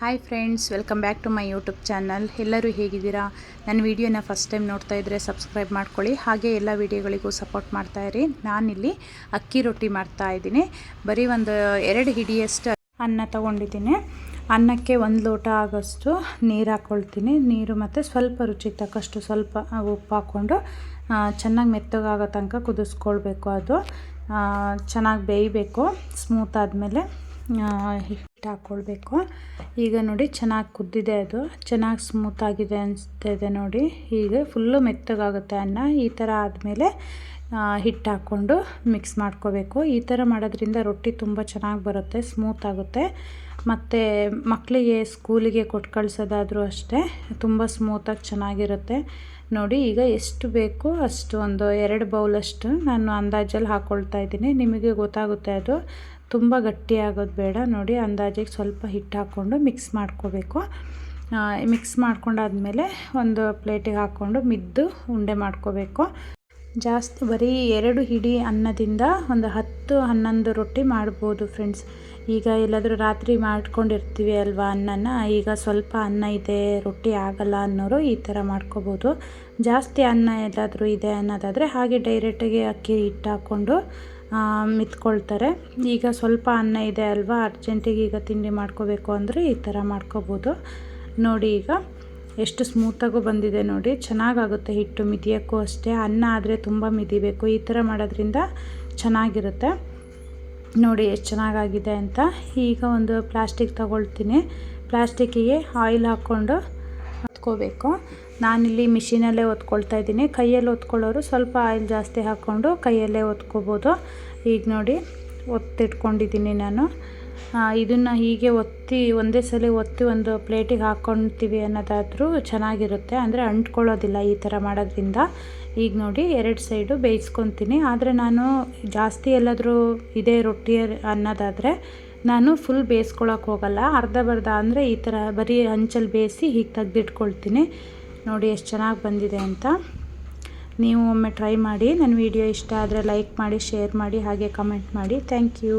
Hi friends welcome back to my YouTube channel ಎಲ್ಲರೂ ಹೇಗಿದ್ದೀರಾ? ನನ್ನ ವೀಡಿಯೋನ ಫಸ್ಟ್ ಟೈಮ್ ನೋಡ್ತಾ ಇದ್ದರೆ ಸಬ್ಸ್ಕ್ರೈಬ್ ಮಾಡ್ಕೊಳ್ಳಿ. ಹಾಗೆ ಎಲ್ಲ ವೀಡಿಯೋಗಳಿಗೂ ಸಪೋರ್ಟ್ ಮಾಡ್ತಾ ಇರಿ. ನಾನಿಲ್ಲಿ ಅಕ್ಕಿ ರೊಟ್ಟಿ ಮಾಡ್ತಾ ಇದ್ದೀನಿ. ಬರೀ ಒಂದು ಎರಡು ಹಿಡಿಯಷ್ಟು ಅನ್ನ ತೊಗೊಂಡಿದ್ದೀನಿ. ಅನ್ನಕ್ಕೆ ಒಂದು ಲೋಟ ಆಗೋಷ್ಟು ನೀರು ಹಾಕ್ಕೊಳ್ತೀನಿ. ನೀರು ಮತ್ತು ಸ್ವಲ್ಪ ರುಚಿಗೆ ತಕ್ಕಷ್ಟು ಸ್ವಲ್ಪ ಉಪ್ಪು ಹಾಕ್ಕೊಂಡು ಚೆನ್ನಾಗಿ ಮೆತ್ತಗಾಗೋ ತನಕ ಕುದಿಸ್ಕೊಳ್ಬೇಕು ಅದು. ಚೆನ್ನಾಗಿ ಬೇಯಬೇಕು. ಸ್ಮೂತ್ ಆದಮೇಲೆ ಹಿಟ್ಟು ಹಾಕ್ಕೊಳ್ಬೇಕು ಈಗ ನೋಡಿ ಚೆನ್ನಾಗಿ ಕುದ್ದಿದೆ ಅದು. ಚೆನ್ನಾಗಿ ಸ್ಮೂತಾಗಿದೆ ಇದೆ ನೋಡಿ. ಈಗ ಫುಲ್ಲು ಮೆತ್ತಗಾಗುತ್ತೆ ಅನ್ನ. ಈ ಥರ ಆದಮೇಲೆ ಹಿಟ್ಟು ಹಾಕ್ಕೊಂಡು ಮಿಕ್ಸ್ ಮಾಡ್ಕೋಬೇಕು. ಈ ಥರ ಮಾಡೋದ್ರಿಂದ ರೊಟ್ಟಿ ತುಂಬ ಚೆನ್ನಾಗಿ ಬರುತ್ತೆ ಸ್ಮೂತ್ ಆಗುತ್ತೆ. ಮತ್ತು ಮಕ್ಕಳಿಗೆ ಸ್ಕೂಲಿಗೆ ಕೊಟ್ಟು ಕಳಿಸೋದಾದರೂ ಅಷ್ಟೇ ತುಂಬ ಸ್ಮೂತಾಗಿ ಚೆನ್ನಾಗಿರುತ್ತೆ. ನೋಡಿ, ಈಗ ಎಷ್ಟು ಬೇಕು ಅಷ್ಟು ಒಂದು ಎರಡು ಬೌಲಷ್ಟು ನಾನು ಅಂದಾಜಲ್ಲಿ ಹಾಕ್ಕೊಳ್ತಾ ಇದ್ದೀನಿ. ನಿಮಗೆ ಗೊತ್ತಾಗುತ್ತೆ ಅದು. ತುಂಬ ಗಟ್ಟಿಯಾಗೋದು ಬೇಡ. ನೋಡಿ, ಅಂದಾಜಿಗೆ ಸ್ವಲ್ಪ ಹಿಟ್ಟು ಹಾಕ್ಕೊಂಡು ಮಿಕ್ಸ್ ಮಾಡ್ಕೋಬೇಕು. ಮಿಕ್ಸ್ ಮಾಡ್ಕೊಂಡಾದ್ಮೇಲೆ ಒಂದು ಪ್ಲೇಟಿಗೆ ಹಾಕ್ಕೊಂಡು ಮಿದ್ದು ಉಂಡೆ ಮಾಡ್ಕೋಬೇಕು. ಜಾಸ್ತಿ ಬರೀ ಎರಡು ಹಿಡಿ ಅನ್ನದಿಂದ ಒಂದು ಹತ್ತು ಹನ್ನೊಂದು ರೊಟ್ಟಿ ಮಾಡ್ಬೋದು ಫ್ರೆಂಡ್ಸ್. ಈಗ ಎಲ್ಲಾದರೂ ರಾತ್ರಿ ಮಾಡ್ಕೊಂಡಿರ್ತೀವಿ ಅಲ್ವಾ ಅನ್ನನ? ಈಗ ಸ್ವಲ್ಪ ಅನ್ನ ಇದೆ, ರೊಟ್ಟಿ ಆಗಲ್ಲ ಅನ್ನೋರು ಈ ಥರ ಮಾಡ್ಕೋಬೋದು. ಜಾಸ್ತಿ ಅನ್ನ ಎಲ್ಲಾದರೂ ಇದೆ ಅನ್ನೋದಾದರೆ ಹಾಗೆ ಡೈರೆಕ್ಟಾಗಿ ಅಕ್ಕಿ ಹಿಟ್ಟು ಹಾಕ್ಕೊಂಡು ಮಿತ್ಕೊಳ್ತಾರೆ. ಈಗ ಸ್ವಲ್ಪ ಅನ್ನ ಇದೆ ಅಲ್ವಾ ಅರ್ಜೆಂಟಿಗೆ ಈಗ ತಿಂಡಿ ಮಾಡ್ಕೋಬೇಕು ಅಂದರೆ ಈ ಥರ ಮಾಡ್ಕೋಬೋದು. ನೋಡಿ ಈಗ ಎಷ್ಟು ಸ್ಮೂತಾಗೂ ಬಂದಿದೆ ನೋಡಿ. ಚೆನ್ನಾಗಾಗುತ್ತೆ ಹಿಟ್ಟು ಮಿದಿಯೋಕ್ಕೂ ಅಷ್ಟೇ. ಅನ್ನ ಆದರೆ ತುಂಬ ಮಿದಿಬೇಕು. ಈ ಥರ ಮಾಡೋದ್ರಿಂದ ಚೆನ್ನಾಗಿರುತ್ತೆ. ನೋಡಿ ಎಷ್ಟು ಚೆನ್ನಾಗಾಗಿದೆ ಅಂತ. ಈಗ ಒಂದು ಪ್ಲಾಸ್ಟಿಕ್ ತಗೊಳ್ತೀನಿ. ಪ್ಲಾಸ್ಟಿಕ್ಕಿಗೆ ಆಯಿಲ್ ಹಾಕ್ಕೊಂಡು ಹೊತ್ಕೋಬೇಕು. ನಾನಿಲ್ಲಿ ಮಿಷಿನಲ್ಲೇ ಹೊತ್ಕೊಳ್ತಾ ಇದ್ದೀನಿ. ಕೈಯಲ್ಲಿ ಹೊತ್ಕೊಳ್ಳೋರು ಸ್ವಲ್ಪ ಆಯಿಲ್ ಜಾಸ್ತಿ ಹಾಕ್ಕೊಂಡು ಕೈಯಲ್ಲೇ ಹೊತ್ಕೋಬೋದು. ಈಗ ನೋಡಿ, ಒತ್ತಿಟ್ಕೊಂಡಿದ್ದೀನಿ ನಾನು. ಇದನ್ನು ಹೀಗೆ ಒತ್ತಿ, ಒಂದೇ ಸಲ ಒತ್ತಿ ಒಂದು ಪ್ಲೇಟಿಗೆ ಹಾಕ್ಕೊಳ್ತೀವಿ ಅನ್ನೋದಾದರೂ ಚೆನ್ನಾಗಿರುತ್ತೆ. ಅಂದರೆ ಅಂಟ್ಕೊಳ್ಳೋದಿಲ್ಲ ಈ ಥರ ಮಾಡೋದ್ರಿಂದ. ಈಗ ನೋಡಿ, ಎರಡು ಸೈಡು ಬೇಯಿಸ್ಕೊತೀನಿ ಆದರೆ ನಾನು ಜಾಸ್ತಿ ಎಲ್ಲಾದರೂ ಇದೇ ರೊಟ್ಟಿ ಅನ್ನೋದಾದರೆ ನಾನು ಫುಲ್ ಬೇಯಿಸ್ಕೊಳಕ್ಕೆ ಹೋಗಲ್ಲ. ಅರ್ಧ ಬರ್ಧ ಅಂದರೆ ಈ ಥರ ಬರೀ ಹಂಚಲ್ಲಿ ಬೇಯಿಸಿ ಹೀಗೆ ತೆಗೆದಿಟ್ಕೊಳ್ತೀನಿ. ನೋಡಿ ಎಷ್ಟು ಚೆನ್ನಾಗಿ ಬಂದಿದೆ ಅಂತ. ನೀವು ಒಮ್ಮೆ ಟ್ರೈ ಮಾಡಿ. ನನ್ನ ವಿಡಿಯೋ ಇಷ್ಟ ಆದರೆ ಲೈಕ್ ಮಾಡಿ, ಶೇರ್ ಮಾಡಿ, ಹಾಗೆ ಕಮೆಂಟ್ ಮಾಡಿ. Thank you.